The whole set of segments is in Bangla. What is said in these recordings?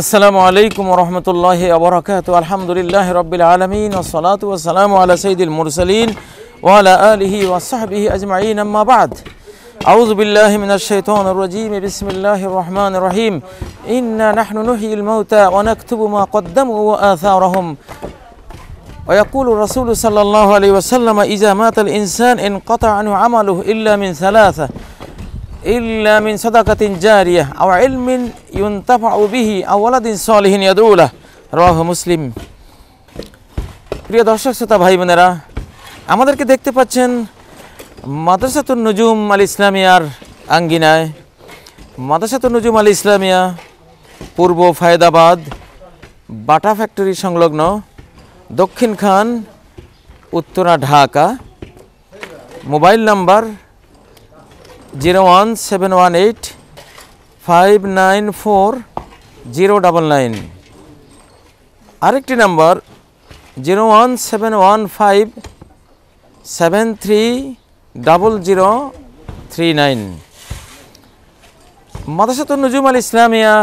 আসসালামু আলাইকুম রহমতুল্লাহ আবরকাত আলহামদুলিল্লাহ রবিল আলমিন ওসলাত ওসালাম আলা সঈদুল মুরসলিন ওয়ালা আলিহি ওয়াসাহবিহি আজমাইন আম্মা বাদ أعوذ بالله من الشيطان الرجيم بسم الله الرحمن الرحيم إنا نحن نحيي الموتى ونكتب ما قدموا وآثارهم ويقول الرسول صلى الله عليه وسلم إذا مات الإنسان انقطع عنه عمله إلا من ثلاثة ইল্লা মিন সাদাকাতিন জারিয়া আও ইলমিন ইউনতাফাউ বিহি আও ওয়ালাদিন সালিহিন ইয়াদউলা রাহ মুসলিম প্রিয় দর্শক, শ্রোতা ভাই বোনেরা, আমাদেরকে দেখতে পাচ্ছেন মাদ্রাসাতুন নজুম আল ইসলামিয়ার আঙ্গিনায়। মাদ্রাসাতুন নজুম আল ইসলামিয়া, পূর্ব ফায়দাবাদ, বাটা ফ্যাক্টরি সংলগ্ন, Dakshin Khan, Uttara, Dhaka. Mobile number zero one seven one eight five nine four zero double nine আরেকটি number zero one seven one five seven three double zero three nine Madasatul Nazum Al Islamia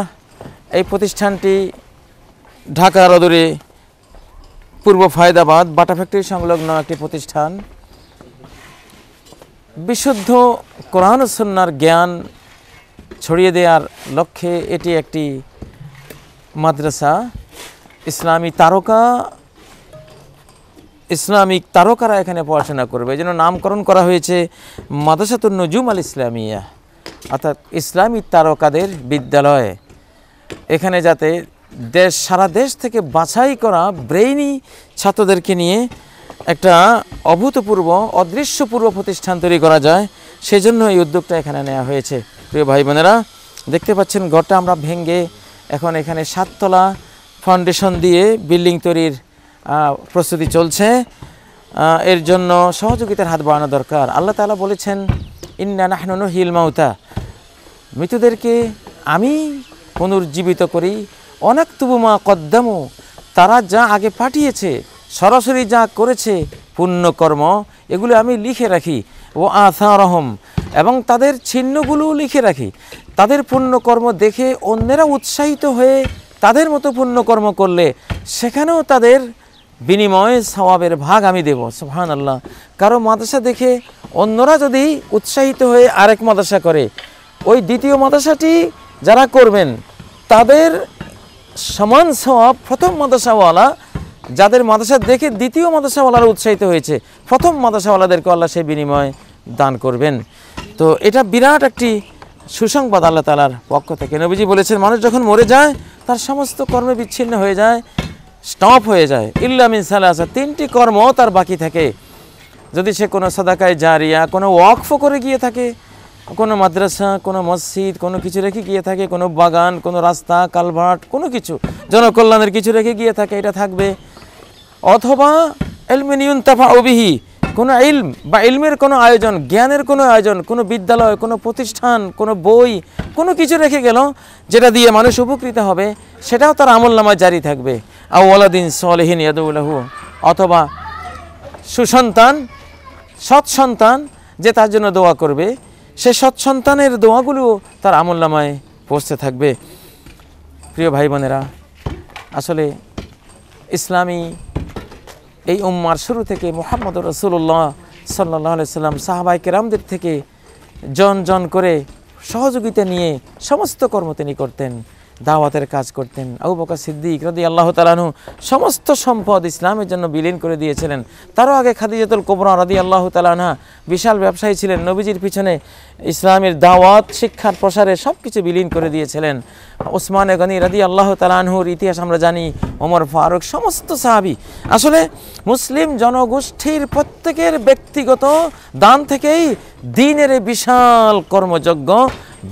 এই প্রতিষ্ঠানটি ঢাকার অদূরে পূর্ব ফায়দাবাদ, বাটা ফ্যাক্টরি সংলগ্ন একটি প্রতিষ্ঠান। বিশুদ্ধ কোরআন সন্ন্যার জ্ঞান ছড়িয়ে দেওয়ার লক্ষ্যে এটি একটি মাদ্রাসা। ইসলামী তারকা, ইসলামিক তারকারা এখানে পড়াশোনা করবে। জন্য নামকরণ করা হয়েছে মাদ্রাসাতুল নজুম আল ইসলামিয়া, অর্থাৎ ইসলামী তারকাদের বিদ্যালয়। এখানে যাতে দেশ, সারা দেশ থেকে বাছাই করা ব্রেইনি ছাত্রদেরকে নিয়ে একটা অভূতপূর্ব, অদৃশ্যপূর্ব প্রতিষ্ঠান তৈরি করা যায়। সেজন্য এই উদ্যোগটা এখানে নেওয়া হয়েছে। প্রিয় ভাই বোনেরা, দেখতে পাচ্ছেন ঘরটা আমরা ভেঙ্গে এখন এখানে সাততলা ফাউন্ডেশন দিয়ে বিল্ডিং তৈরির প্রস্তুতি চলছে। এর জন্য সহযোগিতার হাত বাড়ানো দরকার। আল্লাহ তাআলা বলেছেন, ইন্না নাহনু হিল মাউতা। মৃতদেরকে আমি পুনর্জীবিত করি। অনেক তুবুমা কদ্দামু। তারা যা আগে পাঠিয়েছে সরাসরি যা করেছে পুণ্যকর্ম, এগুলো আমি লিখে রাখি। ও আথা রহম এবং তাদের চিহ্নগুলোও লিখে রাখি। তাদের পুণ্যকর্ম দেখে অন্যেরা উৎসাহিত হয়ে তাদের মতো পুণ্যকর্ম করলে সেখানেও তাদের বিনিময়ে সওয়াবের ভাগ আমি দেব সুবহান আল্লাহ কারও মাদ্রাসা দেখে অন্যরা যদি উৎসাহিত হয়ে আরেক মাদ্রাসা করে, ওই দ্বিতীয় মাদ্রাসাটি যারা করবেন, তাদের সমান সওয়াব প্রথম মাদ্রাসাওয়ালা যাদের মাদ্রাসা দেখে দ্বিতীয় মাদ্রাসাওয়ালারা উৎসাহিত হয়েছে, প্রথম মাদ্রাসাওয়ালাদেরকে আল্লাহ সেই বিনিময় দান করবেন। তো এটা বিরাট একটি সুসংবাদ আল্লাহ তালার পক্ষ থেকে। নবীজি বলেছেন, মানুষ যখন মরে যায়, তার সমস্ত কর্মে বিচ্ছিন্ন হয়ে যায়, স্টপ হয়ে যায়। ইল্লামিন সালাসা, তিনটি কর্ম তার বাকি থাকে। যদি সে কোনো সাদাকায় জারিয়া, কোনো ওয়াকফ করে গিয়ে থাকে, কোনো মাদ্রাসা, কোনো মসজিদ, কোনো কিছু রেখে গিয়ে থাকে, কোনো বাগান, কোনো রাস্তা, কালভার্ট, কোনো কিছু, জনকল্যাণের কিছু রেখে গিয়ে থাকে, এটা থাকবে। অথবা এলমিনিউন তাফা অবিহি কোনো ইলম বা ইলমের কোনো আয়োজন, জ্ঞানের কোনো আয়োজন, কোনো বিদ্যালয়, কোনো প্রতিষ্ঠান, কোনো বই, কোনো কিছু রেখে গেল, যেটা দিয়ে মানুষ উপকৃত হবে, সেটাও তার আমল নামায় জারি থাকবে। আউ্লাদিন সলেহিন ইয়াদুল্লাহু অথবা সুসন্তান, সৎ সন্তান যে তার জন্য দোয়া করবে, সে সৎ সন্তানের দোয়াগুলো তার আমল নামায় পৌঁছতে থাকবে। প্রিয় ভাই বোনেরা, আসলে ইসলামী এই উম্মার শুরু থেকে মোহাম্মদ রসুল্লাহ সাল্লাহ সাল্লাম সাহাবাই কেরামদের থেকে জন জন করে সহযোগিতা নিয়ে সমস্ত কর্ম তিনি করতেন। দাওয়াতের কাজ করতেন। আবু বকর সিদ্দিক রদি আল্লাহ তালানু সমস্ত সম্পদ ইসলামের জন্য বিলীন করে দিয়েছিলেন। তারও আগে খাদিজাতুল কোবরা রদি আল্লাহ তালানহা বিশাল ব্যবসায়ী ছিলেন। নবীজির পিছনে ইসলামের দাওয়াত, শিক্ষার প্রসারে সব কিছু বিলীন করে দিয়েছিলেন। ওসমান গনি রদি আল্লাহ তালানহুর ইতিহাস আমরা জানি, ওমর ফারুক, সমস্ত সাহাবি। আসলে মুসলিম জনগোষ্ঠীর প্রত্যেকের ব্যক্তিগত দান থেকেই দিনের বিশাল কর্মযজ্ঞ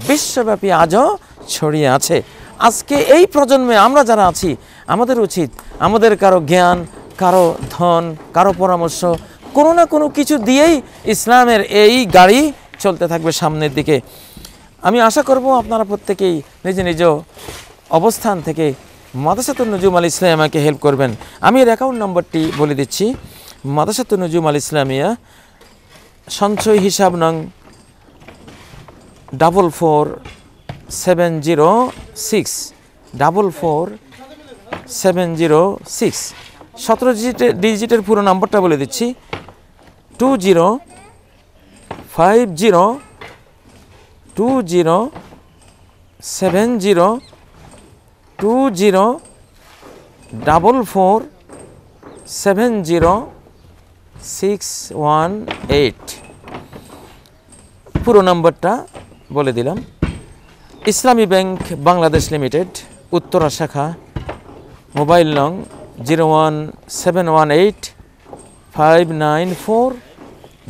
বিশ্বব্যাপী আজও ছড়িয়ে আছে। আজকে এই প্রজন্মে আমরা যারা আছি, আমাদের উচিত, আমাদের কারও জ্ঞান, কারও ধন, কারও পরামর্শ, কোনো না কোনো কিছু দিয়েই ইসলামের এই গাড়ি চলতে থাকবে সামনের দিকে। আমি আশা করব আপনারা প্রত্যেকেই নিজ নিজ অবস্থান থেকে মাদাসাতুল নজুম আল ইসলাম আমাকে হেল্প করবেন। আমি এর অ্যাকাউন্ট নম্বরটি বলে দিচ্ছি মাদাসাতুল নজুম আল ইসলামিয়া, সঞ্চয় হিসাব নং double four seven zero six double four seven zero six সতেরো ডিজিটের ডিজিটের পুরো নাম্বারটা বলে দিচ্ছি। Two zero five zero two zero seven zero two zero double four seven zero six one eight পুরো নম্বরটা বলে দিলাম। ইসলামী ব্যাংক বাংলাদেশ লিমিটেড, উত্তরা শাখা, মোবাইল নং zero one seven one eight five nine four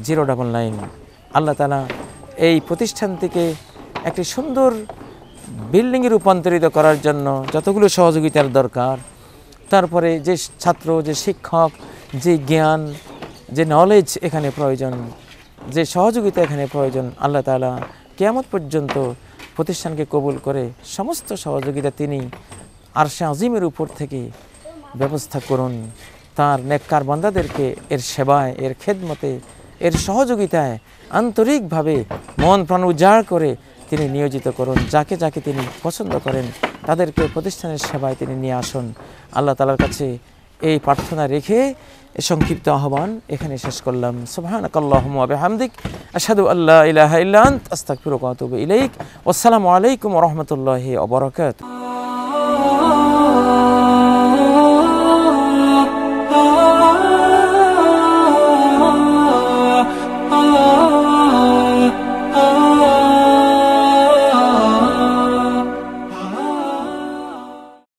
zero double nine. Allah তালা এই প্রতিষ্ঠানটিকে একটি সুন্দর বিল্ডিংয়ে রূপান্তরিত করার জন্য যতগুলো সহযোগিতার দরকার, তারপরে যে ছাত্র, যে শিক্ষক, যে জ্ঞান, যে নলেজ এখানে প্রয়োজন, যে সহযোগিতা এখানে প্রয়োজন, আল্লাহ তালা কেয়ামত পর্যন্ত প্রতিষ্ঠানকে কবুল করে সমস্ত সহযোগিতা তিনি আরশে আজিমের উপর থেকে ব্যবস্থা করুন। তার নেককার বান্দাদেরকে এর সেবায়, এর খেদমতে, এর সহযোগিতায় আন্তরিকভাবে মন প্রাণ উজাড় করে তিনি নিয়োজিত করুন। যাকে যাকে তিনি পছন্দ করেন, তাদেরকে প্রতিষ্ঠানের সেবায় তিনি নিয়ে আসুন। আল্লাহ তালার কাছে এই প্রার্থনা রেখে সংক্ষিপ্ত আহ্বান এখানে শেষ করলাম। সুবহানাক আসাদু আল্লাহ ইলাহ ইলাইক। আসসালামু আলাইকুম রহমতুল্লাহ বারাকাতুহু।